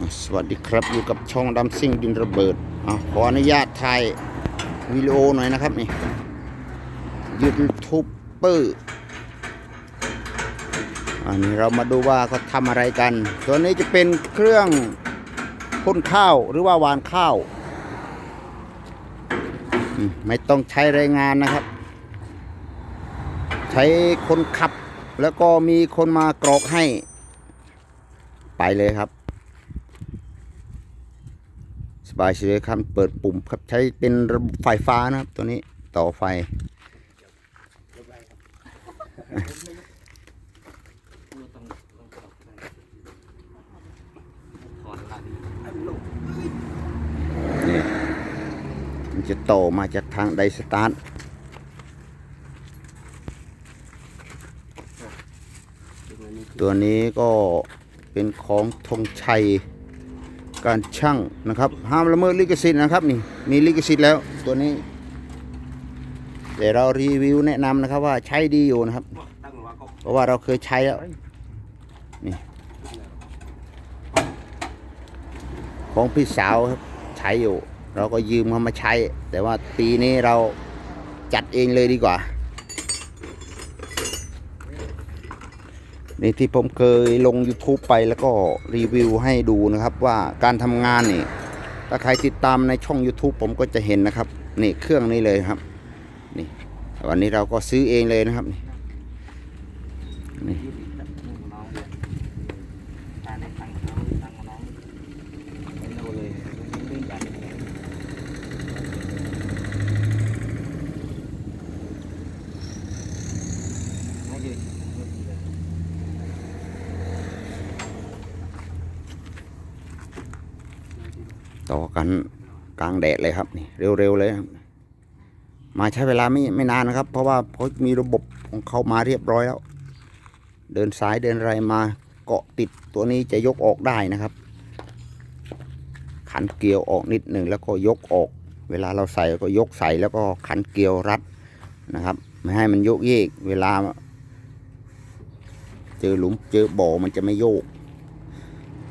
สวัสดีครับอยู่กับช่องดำซิ่งดินระเบิดอขออนุญาตถ่ายวิดีโอหน่อยนะครับนี่ยูทูบเบอร์อันนี้เรามาดูว่าเขาทำอะไรกัน ตัวนี้จะเป็นเครื่องพ่นข้าวหรือว่าวานข้าวไม่ต้องใช้แรงงานนะครับ ใช้คนขับแล้วก็มีคนมากรอกให้ ไปเลยครับ สบายเฉยครับ เปิดปุ่มครับใช้เป็นระบบไฟฟ้านะครับ ตัวนี้ต่อไฟ นี่มันจะโตมาจากทางไดสตาร์ทตัวนี้ก็เป็นของธงชัย การช่างนะครับ ห้ามละเมิดลิขสิทธิ์นะครับนี่มีลิขสิทธิ์แล้วตัวนี้แต่เรารีวิวแนะนำนะครับว่าใช้ดีอยู่นะครับ เพราะว่าเราเคยใช้แล้วนี่ของพี่สาวครับใช้อยู่ เราก็ยืมเขามาใช้ แต่ว่าปีนี้เราจัดเองเลยดีกว่า นี่ที่ผมเคยลง YouTube ไปแล้วก็รีวิวให้ดูนะครับว่าการทำงานนี่ถ้าใครติดตามในช่อง YouTube ผมก็จะเห็นนะครับ นี่เครื่องนี้เลยครับ นี่วันนี้เราก็ซื้อเองเลยนะครับนี่ กันกลางแดดเลยครับนี่เร็วๆเลยครับมาใช้เวลาไม่ไม่นานนะครับ เพราะว่าเขามีระบบของเขามาเรียบร้อยแล้ว เดินสายเดินอะไรมาเกาะติดตัวนี้จะยกออกได้นะครับ ขันเกลียวออกนิดหนึ่งแล้วก็ยกออก เวลาเราใส่ก็ยกใส่แล้วก็ขันเกลียวรัดนะครับ ไม่ให้มันโยกเยกเวลา เจอหลุมเจอบ่อมันจะไม่โยก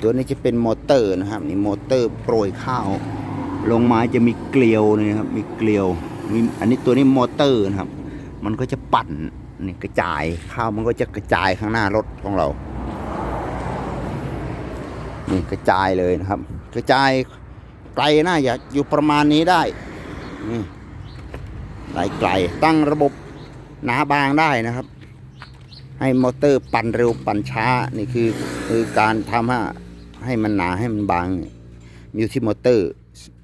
ตัวนี้จะเป็นมอเตอร์นะครับนี่มอเตอร์โปรยข้าว ลงมาจะมีเกลียวนี่ครับมีเกลียวมีอันนี้ตัวนี้มอเตอร์นะครับ มันก็จะปั่นนี่กระจายข้าวมันก็จะกระจายข้างหน้ารถของเรานี่กระจายเลยนะครับ กระจายไกลน่าจะอยู่ประมาณนี้ได้นี่ไกลไกลตั้งระบบหนาบางได้นะครับ ให้มอเตอร์ปั่นเร็วปั่นช้า นี่คือคือการทำให้ ให้มันหนาให้มันบางอยู่ที่มอเตอร์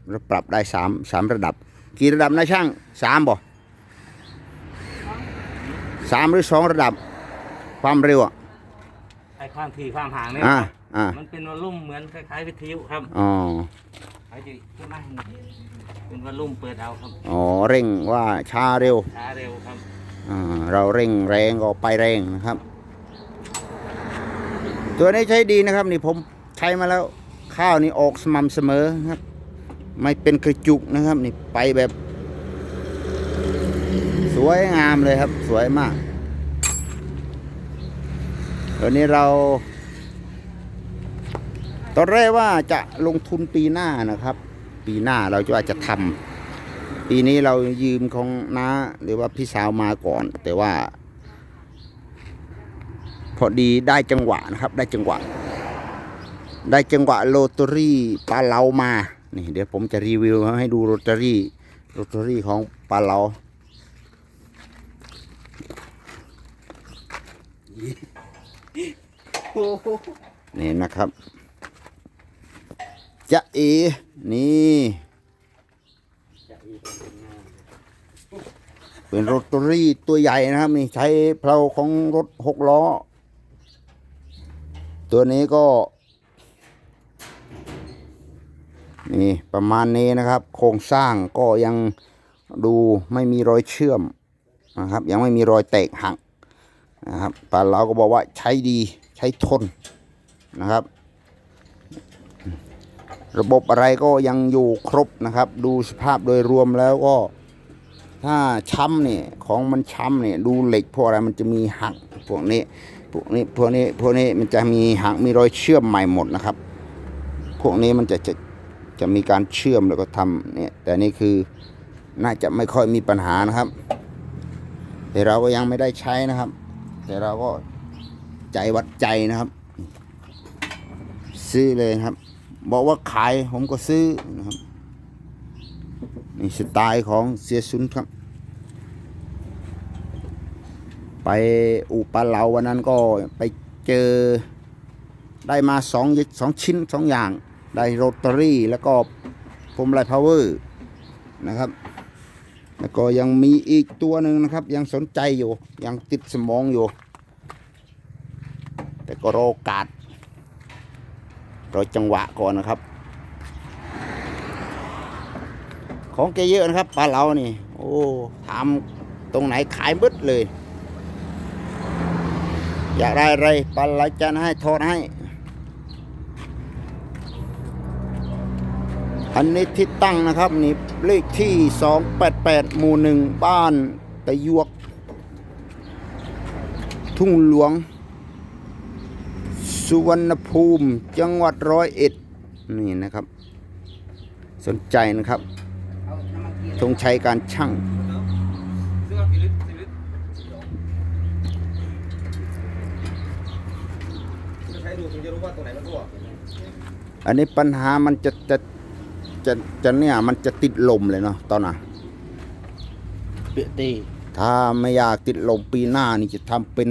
เราปรับได้สามสามระดับ กี่ระดับนะช่างสามบ่สามหรือสองระดับ ความเร็วอะไอ้ความถี่ความห่างเนี่ยอ่าอ่ามันเป็นวอลลุ่มเหมือนคล้ายๆวิทยุครับอ๋อไอ้ที่ใช่ไหมเป็นวอลลุ่มเปิดเอาครับอ๋อเร่งว่าช้าเร็วช้าเร็วครับอ่าเราเร่งแรงก็ไปแรงนะครับ ตัวนี้ใช้ดีนะครับ นี่ผมใช้มาแล้ว ข้าวนี่ออกสม่ำเสมอครับ ไม่เป็นกระจุกนะครับนี่ไปแบบ สวยงามเลยครับ สวยมากตัวนี้เรา ตอนแรกว่าจะลงทุนปีหน้านะครับ ปีหน้าเราจะว่าจะทำปีนี้เรายืมของน้าหรือว่าพี่สาวมาก่อน แต่ว่า พอดีได้จังหวะนะครับ ได้จังหวะ ได้จังหวะโรตารี่ปลาเลามา นี่เดี๋ยวผมจะรีวิวให้ดูโรตารี่โรตารี่ของปลาเลานี่นะครับจะเอ นี่เป็นรถตอรี่ตัวใหญ่นะครับนี่ใช้เพลาของรถหกล้อ ตัวนี้ก็ นี่ประมาณนี้นะครับ โครงสร้างก็ยังดูไม่มีรอยเชื่อมนะครับ ยังไม่มีรอยแตกหักนะครับปาเราก็บอกว่าใช้ดีใช้ทนนะครับ ระบบอะไรก็ยังอยู่ครบนะครับ ดูสภาพโดยรวมแล้วก็ ถ้าช้ำเนี่ยของมันช้ำเนี่ยดูเหล็กพวกอะไรมันจะมีหักพวกนี้พวกนี้พวกนี้พวกนี้มันจะมีหักมีรอยเชื่อมใหม่หมดนะครับ พวกนี้มันจะจะ จะมีการเชื่อมแล้วก็ทำเนี่ยแต่นี่คือน่าจะไม่ค่อยมีปัญหานะครับ แต่เราก็ยังไม่ได้ใช้นะครับ แต่เราก็ใจวัดใจนะครับ ซื้อเลยครับ บอกว่าขายผมก็ซื้อนะครับนี่สไตล์ของเสียซุนครับ ไปอุปาเหลาวันนั้นก็ไปเจอได้มาสองสองชิ้นสองอย่าง ได้โรตารี่แล้วก็พรมไลพาวเวอร์นะครับ แล้วก็ยังมีอีกตัวหนึ่งนะครับ ยังสนใจอยู่ ยังติดสมองอยู่ แต่ก็รอกาสรอจังหวะก่อนนะครับ ของแกเยอะนะครับปลาเรานี่ โอ้ทำตรงไหนขายบึดเลย อยากได้อะไรปลาไหลจันให้ทอดให้ อันนี้ที่ตั้งนะครับนี่เลขที่ 288 หมู่หนึ่งบ้านตะยวก ทุ่งหลวง สุวรรณภูมิจังหวัดร้อยเอ็ดนี่นะครับ สนใจนะครับเอาน้ำมันเกียร์ธงชัยการช่างซื้อมารช่างอันนี้ปัญหามันจะจะ จะจะเนี่ยมันจะติดลมเลยเนาะตอนน่ะเปียตีถ้าไม่อยากติดลมปีหน้านี่จะทำเป็น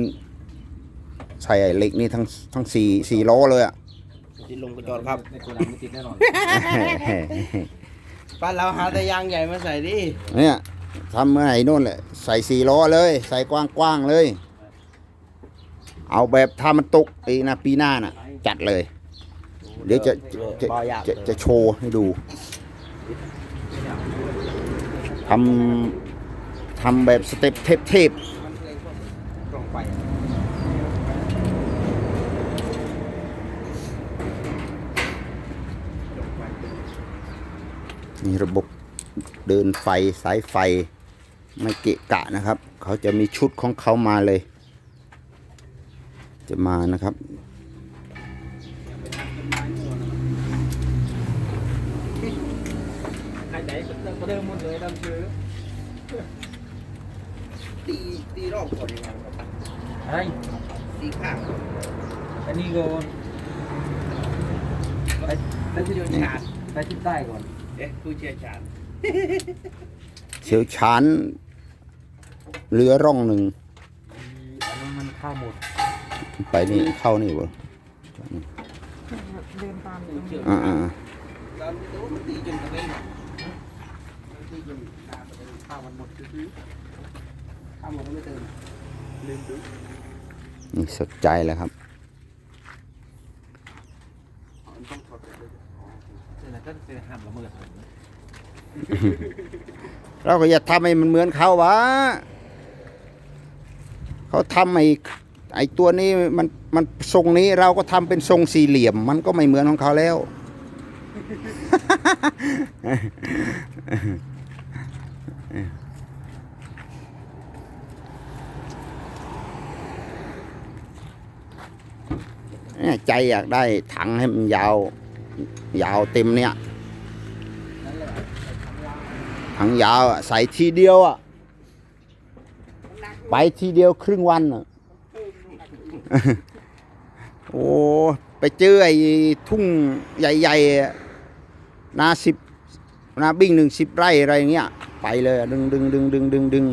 ใส่ไอ้เหล็กนี่ทั้งทั้งสี่สี่ล้อเลยอะ ติดลงกระจอดครับในโกดังไม่ติดแน่นอน ป้านเราหาแต่ยางใหญ่มาใส่ดิเนี่ยทำเมื่อไหร่นู่นแหละใส่สี่ล้อเลย ใส่กว้างๆเลย เอาแบบถ้ามันตกปีหนะปีหน้าน่ะ จัดเลย เดี๋ยวจะจะบ่อยากจะจะโชว์ให้ดูทำทำแบบสเต็ปเทพกล่องไฟๆนี่ระบบเดินไฟสายไฟไม่เกะกะนะครับ เขาจะมีชุดของเขามาเลย จะมานะครับ ใครไหนก็ เดิมหมดเลยดำชื้อตีตีรอบก่อนยังไงครับอะไรตีข้างอันนี้ก่อนไปไปที่เชี่ยวชาญไปทิศใต้ก่อน เอ๊ะผู้เชี่ยวชาญเฉียวชานเรือร่องหนึ่งอันนั้นมันเข้าหมด ไปนี่เข้านี่บ่เดินตามอยู่เชี่ยวอ่าชาญอ่า ตอนนี้มันตีจนกระเด้งมันตีจนตาประเด็นข้าวมันหมดคือข้ามมันไม่เติมลืมดูนี่สนใจแล้วครับมันต้องถอดไปเลยเสร็จแล้วก็เป็นห้ามละเมิดเราก็อย่าทำให้มันเหมือนเขาวะเขาทำไอ้ไอ้ตัวนี้มันมันทรงนี้เราก็ทำเป็นทรงสี่เหลี่ยม มันก็ไม่เหมือนของเขาแล้ว เนี่ย ใจอยากได้ถังให้มันยาว ยาวเต็มเนี่ยนั่นแหละถังยาวอะใส่ทีเดียวอะ ไปทีเดียวครึ่งวันอะโอ้ไปเจอไอ้ทุ่งใหญ่ๆอะนาสิบนาบิ้งหนึ่งสิบไร่อะไรเงี้ย ไปเลยอะดึงดึงดึงดึงดึงดึง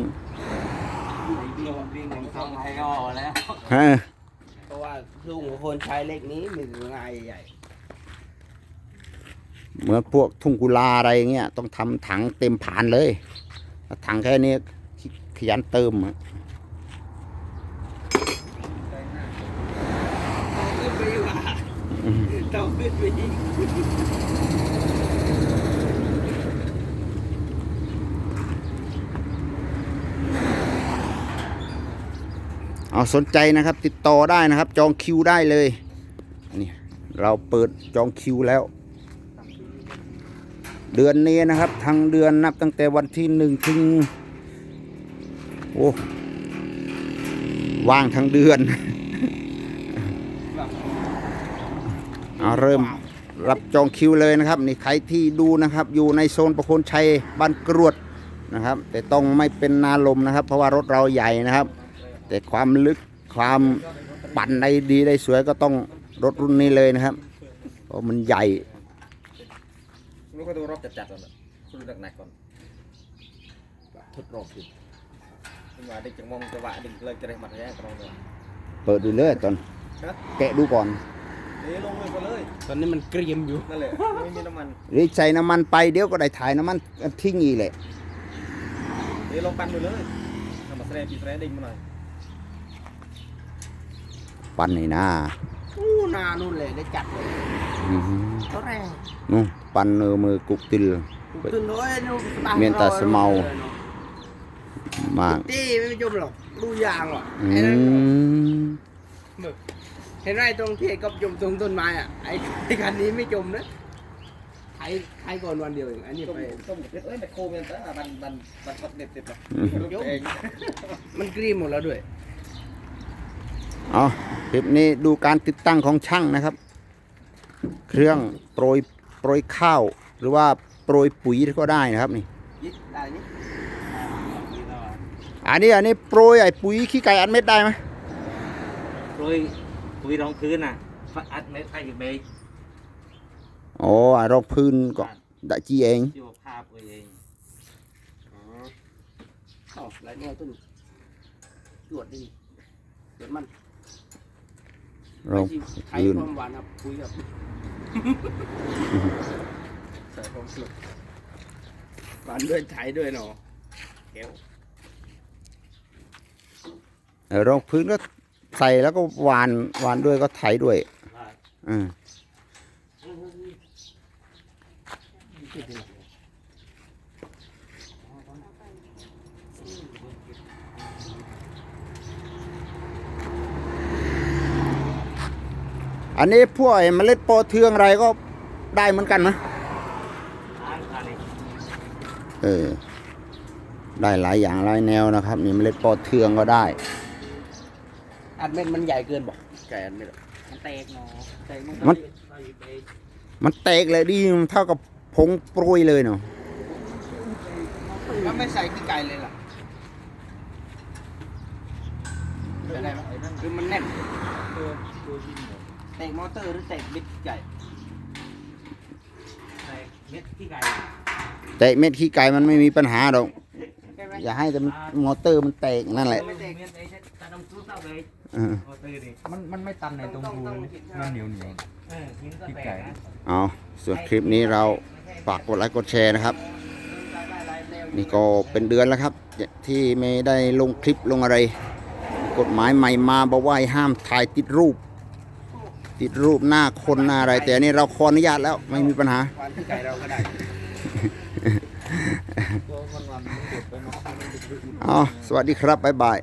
วิ่งวิ่งของช่องไทยก็ออกแล้วฮะเพราะ ว่าลุงคนใช้เล็กนี้มีงานใหญ่เหมือนพวกทุ่งกุลาอะไรเงี้ยต้องทำถังเต็มผานเลยถ้าถังแค่นี้ขยันเติมอะๆขึ้นไปอีกว่าต้องขึ้นไป เอาสนใจนะครับ ติดต่อได้นะครับ จองคิวได้เลยนี่เราเปิดจองคิวแล้ว เดือนนี้นะครับทั้งเดือนนับตั้งแต่วันที่หนึ่งถึงโอ้ว่างทั้งเดือนเอาเริ่มรับจองคิวเลยนะครับ นี่ใครที่ดูนะครับ อยู่ในโซนประโคนชัยบ้านกรวดนะครับ แต่ต้องไม่เป็นนาลมนะครับ เพราะว่ารถเราใหญ่นะครับ แต่ความลึกความปั่นได้ดีได้สวยก็ต้องรถรุ่นนี้เลยนะครับเพราะมันใหญ่ลูกก็ดูรอบจัดๆก่อนนะคุณดูหนักๆก่อนทดรอบดูขึ้นมาเด็กจะมองจังหวะดึงเลยจะได้มัดแย่กระรองเลยเปิดดูเลยตอนฮะแกะดูก่อนนี่ลงเลยไปเลยตอนนี้มันเกรียมอยู่นั่นแหละไม่มีน้ำมันหรือใส่น้ำมันไปเดี๋ยวก็ได้ถ่ายน้ำมันทิ้งอีกแหละนี่ลงปั่นไปเลยทำมาแสดงปีแสดงดิ่งมาหน่อย ปั่นนี่นะอู้นานู่นเลยได้จัดเลยอื้อหือตอนแรกนู่นปั่นเออมือกุกติลตื่นด้วยนู่นเมียนตาสเมามากจี้ไม่จมหรอกดูยางหรอกอืไอ้นั่นมเห็นไรตรงที่ก็จมตรงต้นไม้อะไอ้ไอ้คันนี้ไม่จมนะไถไถก่อนวันเดียวเองอันนี้ต้มไปต้มกับเพชรเอ้ยแมคโครเมียนแต่บันบันบันบันเด็ดเด็ดแบบอืมรถเองมันกรีมหมดแล้วด้วย เอาคลิปนี้ดูการติดตั้งของช่างนะครับ เครื่องโปรยโปรยข้าว หรือว่าโปรยปุ๋ยก็ได้นะครับนี่ยิดได้นี่อันนี้อันนี้โปรยไอ้ปุ๋ยขี้ไก่อัดเม็ดได้ไหมโรยปุ๋ยรองพื้นน่ะอัดเม็ดใส่กับเบรกอ๋ออะรองพื้นก็ได้จีเองชีวภาพเอาเองอ๋อเอ้าไรเนี่ยต้นตรวจดิตรวจมัน รองไถพื้นความหวานครับคุยกับใส่ความสุขหวานด้วยไถด้วยเนาะเก้วเออรองพื้นก็ใส่แล้วก็หวานหวานด้วยก็ไถด้วยอืม อันนี้พวกไอ้เมล็ดโปอเทืองอะไรก็ได้เหมือนกันนะอ่านอันนี้เออได้หลายอย่างหลายแนวนะครับ นี่เมล็ดปอเทืองก็ได้ อัดเม็ดมันใหญ่เกินบอกไก่อัดเม็ดอะมันแตกเนาะแตกมันใส่เบรกมันแตกเลยดิมันเท่ากับผงโปรยเลยเนาะมันไม่ใส่ขี้ไก่เลยล่ะเป็นไงไหมคือมันแน่น ตัวตัวยินหมดเตะมอเตอร์หรือเตะบิดไก่แตกเม็ดที่ไก่แต่เม็ดขี้ไก่มันไม่มีปัญหาหรอกใช่ไหมอย่าให้แต่มันมอเตอร์มันแตกนั่นแหละเม็ดไอ้ตาดำตู้เต้าเลยเออโอ้ตื่นดิมันมันไม่ตันในตรงรูมันเหนียวเหนียวเออกินก็ที่แตไก่กนะเอาส่วนคลิปนี้เราฝากกดไลค์กดแชร์นะครับ นี่ก็เป็นเดือนแล้วครับ ที่ไม่ได้ลงคลิปลงอะไร กฎหมายใหม่มาบอกว่าให้ห้ามถ่ายติดรูป ติดรูปหน้าคนหน้าอะไร แต่อันนี่เราขออนุญาตแล้วไม่มีปัญหาวานขี้ไก่เราก็ได้อ๋อ สวัสดีครับ บ๊ายบาย